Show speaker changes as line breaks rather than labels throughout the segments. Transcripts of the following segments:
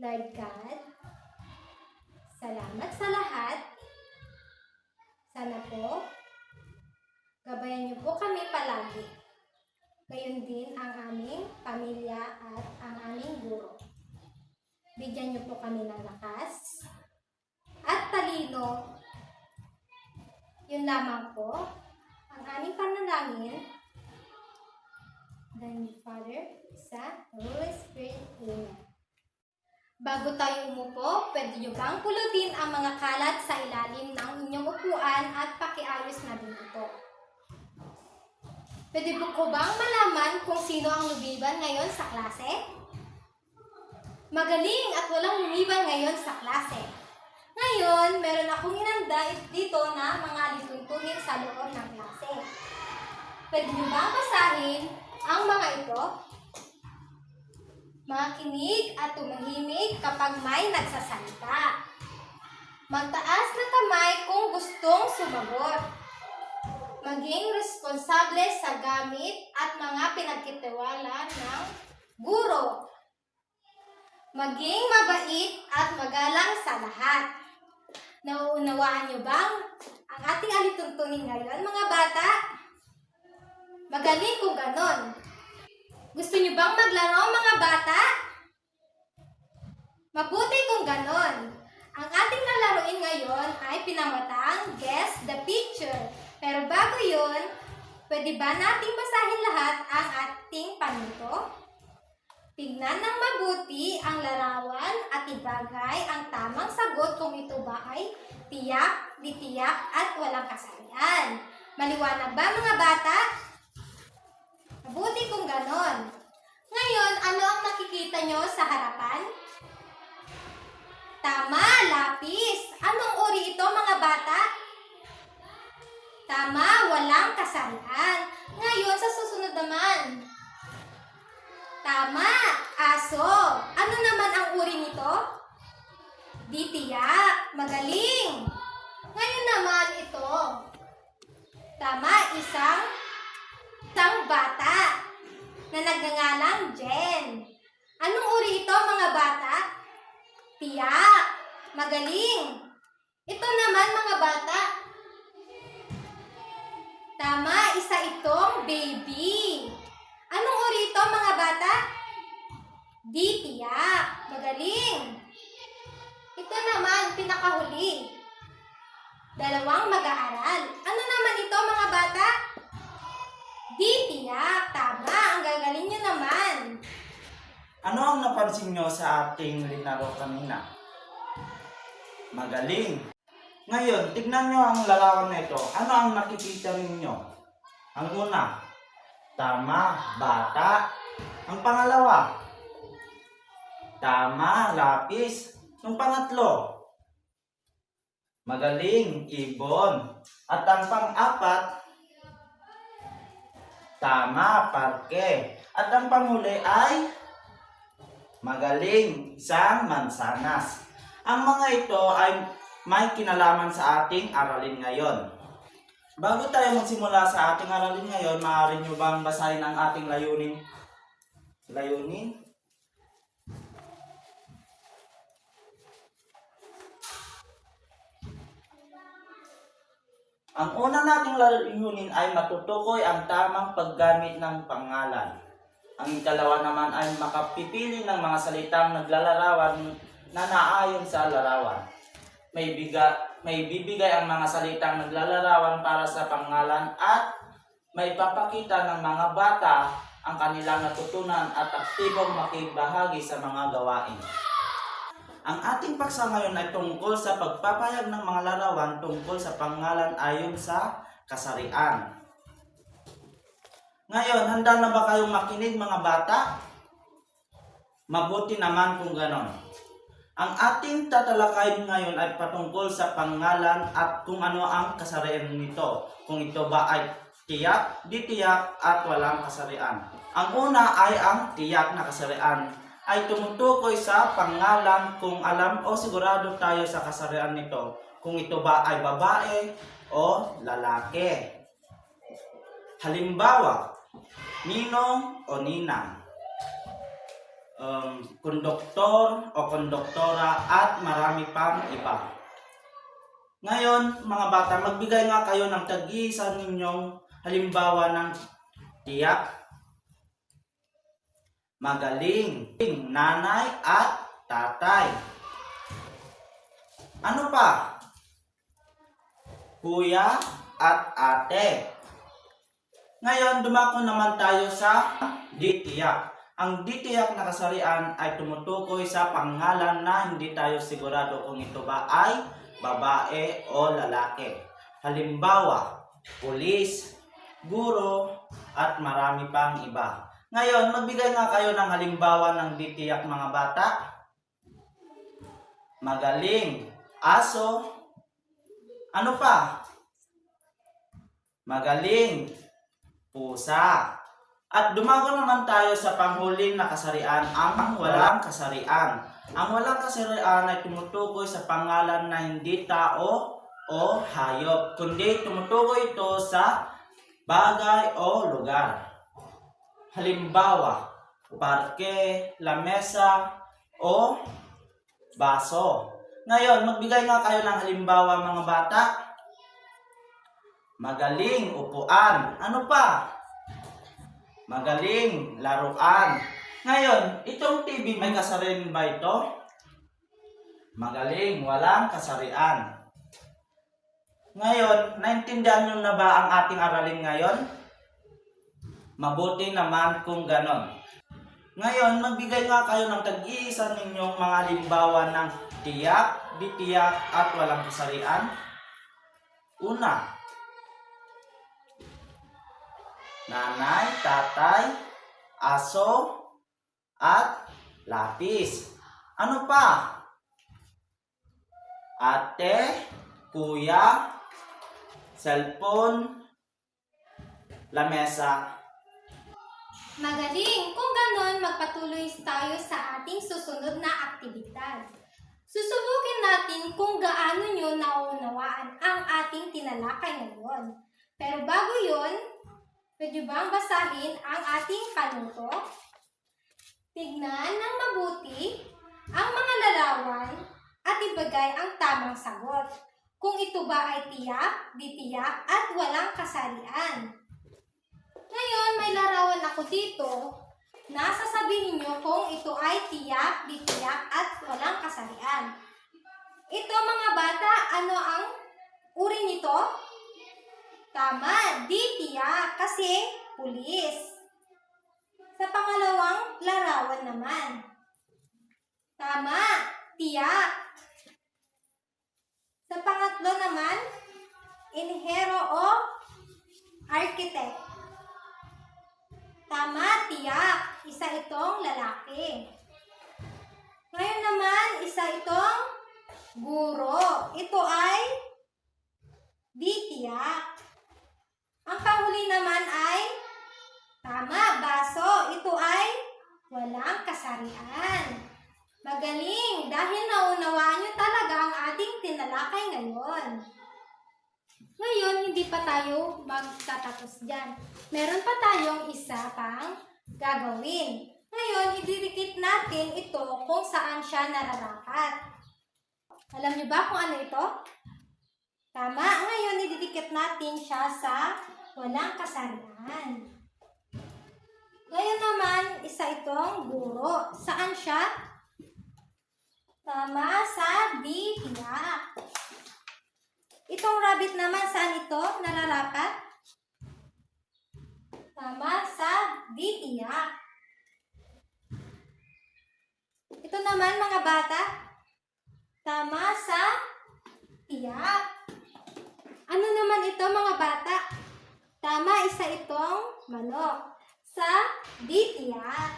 Lord God, salamat sa lahat. Sana po, gabayan niyo po kami palagi. Gayon din ang aming pamilya at ang aming guro. Bigyan niyo po kami ng lakas at talino. Yun lamang po ang aming panalangin. Then Father, Son, and Holy Spirit. Amen. Bago tayo umupo, pwede nyo bang pulutin ang mga kalat sa ilalim ng inyong upuan at pakiayos na din ito. Pwede ko bang malaman kung sino ang lumiban ngayon sa klase? Magaling at walang lumiban ngayon sa klase. Ngayon, meron akong inanda dito na mga lituntunin sa loob ng klase. Pwede nyo ba basahin ang mga ito? Makinig at tumahimik kapag may nagsasalita. Magtaas na kamay kung gustong sumagot. Maging responsable sa gamit at mga pinagkitiwala ng guro. Maging mabait at magalang sa lahat. Nauunawaan niyo bang ang ating alituntunin ngayon, mga bata? Magaling kung ganon. Gusto niyo bang maglaro, mga bata? Mabuti kung ganon. Ang ating lalaroin ngayon ay pinamatang Guess the Picture. Pero bago yun, pwede ba nating basahin lahat ang ating panuto? Tignan ng mabuti ang larawan at ibagay ang tamang sagot kung ito ba ay tiyak, ditiyak at walang kasarian. Maliwanag ba mga bata? Mabuti kung ganon. Ngayon, ano ang nakikita nyo sa harapan? Tama, lapis. Anong uri ito mga bata? Tama, walang kasarian. Ngayon, sa susunod naman. Tama, aso. Ano naman ang uri nito? Di tiyak. Magaling. Ngayon naman ito. Tama, isang isang bata na nagngangalang Jen. Anong uri ito mga bata? Tiyak. Magaling. Ito naman mga bata. Tama, isa itong baby. Anong uri ito mga bata? Di tiyak. Magaling. Ito naman, pinakahuli. Dalawang mag-aaral. Ano naman ito mga bata? Di tiyak. Tama, ang gagaling nyo naman.
Ano ang napansin nyo sa ating linaro kanina? Magaling. Ngayon, tignan nyo ang larawan na ito. Ano ang nakikita ninyo? Ang una, tama, bata. Ang pangalawa, tama, lapis. Ang pangatlo, magaling, ibon. At ang pang-apat, tama, parke. At ang panghuli ay magaling, isang mansanas. Ang mga ito ay may kinalaman sa ating aralin ngayon. Bago tayo magsimula sa ating aralin ngayon, maaari nyo bang basahin ang ating layunin? Layunin? Ang una nating layunin ay matutukoy ang tamang paggamit ng pangalan. Ang ikalawa naman ay makapipili ng mga salitang naglalarawan na naayon sa larawan. May, biga, may bibigay ang mga salitang naglalarawan para sa pangalan at may papakita ng mga bata ang kanilang natutunan at aktibong makibahagi sa mga gawain. Ang ating paksa ngayon ay tungkol sa pagpapayag ng mga larawan tungkol sa pangalan ayon sa kasarian. Ngayon, handa na ba kayong makinig mga bata? Mabuti naman kung ganon. Ang ating tatalakayin ngayon ay patungkol sa pangalan at kung ano ang kasarian nito. Kung ito ba ay tiyak, di tiyak at walang kasarian. Ang una ay ang tiyak na kasarian ay tumutukoy sa pangalan kung alam o sigurado tayo sa kasarian nito kung ito ba ay babae o lalaki. Halimbawa, ninong o ninang, um, konduktor o konduktora at marami pang iba. Ngayon, mga bata, magbigay nga kayo ng tag-iisa ninyong halimbawa ng tiyak, magaling, nanay at tatay. Ano pa? Kuya at ate. Ngayon, dumako naman tayo sa ditiyak. Ang ditiyak na kasarian ay tumutukoy sa pangalan na hindi tayo sigurado kung ito ba ay babae o lalaki. Halimbawa, pulis, guro, at marami pang iba. Ngayon, magbigay nga kayo ng halimbawa ng ditiyak mga bata. Magaling, aso, ano pa? Magaling, pusa. At dumago naman tayo sa panghuling na kasarian, ang walang kasarian. Ang walang kasarian ay tumutukoy sa pangalan na hindi tao o hayop, kundi tumutukoy ito sa bagay o lugar. Halimbawa, parke, lamesa, o baso. Ngayon, magbigay nga kayo ng halimbawa mga bata. Magaling, upuan. Ano pa? Magaling, laruan. Ngayon, itong TV may kasarian ba ito? Magaling, walang kasarian. Ngayon, naintindihan nyo na ba ang ating aralin ngayon? Mabuti naman kung ganon. Ngayon, magbigay nga kayo ng tag-iisa ninyong mga halimbawa ng tiyak, bitiyak, at walang kasarian. Una, nanay, tatay, aso, at lapis. Ano pa? Ate, kuya, cellphone, lamesa,
Magaling! Kung ganon, magpatuloy tayo sa ating susunod na aktibidad. Susubukin natin kung gaano nyo naunawaan ang ating tinalakay ngayon. Pero bago yun, pwede bang basahin ang ating panuto? Tignan ng mabuti ang mga larawan at ibigay ang tamang sagot. Kung ito ba ay tiyak, di tiyak, at walang kasarian. Ngayon, may larawan ako dito na sasabihin nyo kung ito ay tiyak, di tiyak, at walang kasarian. Ito mga bata, ano ang uri nito? Tama, di tiyak, kasi pulis. Sa pangalawang larawan naman. Tama, tiyak. Sa pangatlo naman, inhero o architect. Tama, tiyak. Isa itong lalaki. Ngayon naman, isa itong guro. Ito ay di tiyak. Ang panghuli naman ay tama, baso. Ito ay walang kasarian. Magaling dahil naunawaan nyo talaga ang ating tinalakay ngayon. Ngayon, hindi pa tayo magtatapos dyan. Meron pa tayong isa pang gagawin. Ngayon, ididikit natin ito kung saan siya nararapat. Alam niyo ba kung ano ito? Tama. Ngayon, ididikit natin siya sa walang kasarian. Ngayon naman, isa itong guro. Saan siya? Tama, sa tiyak. Itong rabbit naman, saan ito nararapat? Tama, sa tiyak. Ito naman, mga bata, tama sa tiyak. Ano naman ito, mga bata? Tama, isa itong manok. Sa di tiyak.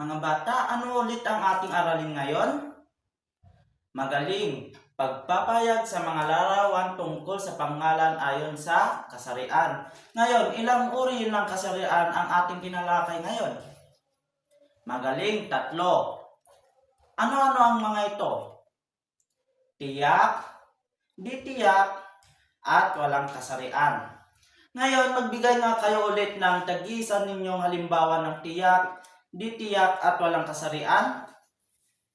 Mga bata, ano ulit ang ating aralin ngayon? Magaling, Pagpapayag sa mga larawan tungkol sa pangalan ayon sa kasarian. Ngayon, ilang uri ng kasarian ang ating tinalakay ngayon? Magaling, tatlo. Ano-ano ang mga ito? Tiyak, di tiyak, at walang kasarian. Ngayon, magbigay nga kayo ulit ng tagisan ninyong halimbawa ng tiyak, di tiyak, at walang kasarian.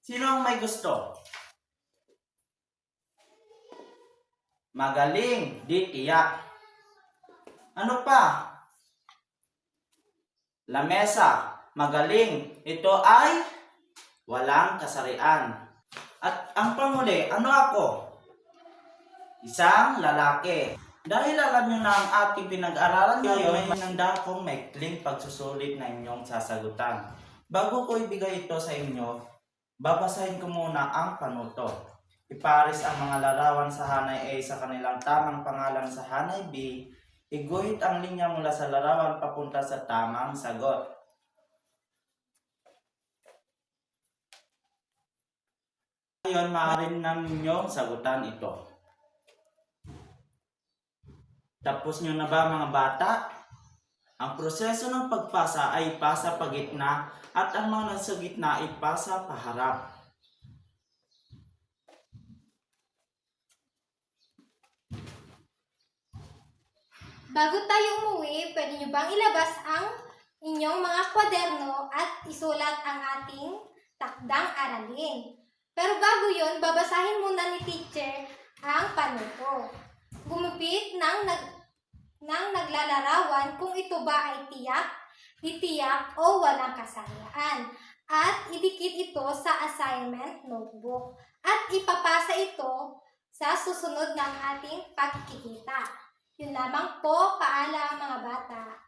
Sino ang may gusto? Magaling, di tiyak. Ano pa? Lamesa, magaling. Ito ay walang kasarian. At ang panghuli, ano ako? Isang lalaki. Dahil alam nyo na ang ating pinag-aralan ngayon, may nanda akong may cling pagsusulit na inyong sasagutan. Bago ko ibigay ito sa inyo, babasahin ko muna ang panuto. Iparis ang mga larawan sa hanay A sa kanilang tamang pangalan sa hanay B. Iguhit ang linya mula sa larawan papunta sa tamang sagot. Ngayon, maaari na ninyong sagutan ito. Tapos nyo na ba mga bata? Ang proseso ng pagpasa ay pasa pagitna at ang mga nasa gitna ay pasa paharap.
Bago tayo umuwi, pwede nyo bang ilabas ang inyong mga kwaderno at isulat ang ating takdang aralin. Pero bago yon, babasahin muna ni teacher ang panuto. Gumupit ng, nag, ng naglalarawan kung ito ba ay tiyak, titiyak o walang kasarian. At idikit ito sa assignment notebook. At ipapasa ito sa susunod ng ating pagkikita. Yun lamang po, paalam mga bata.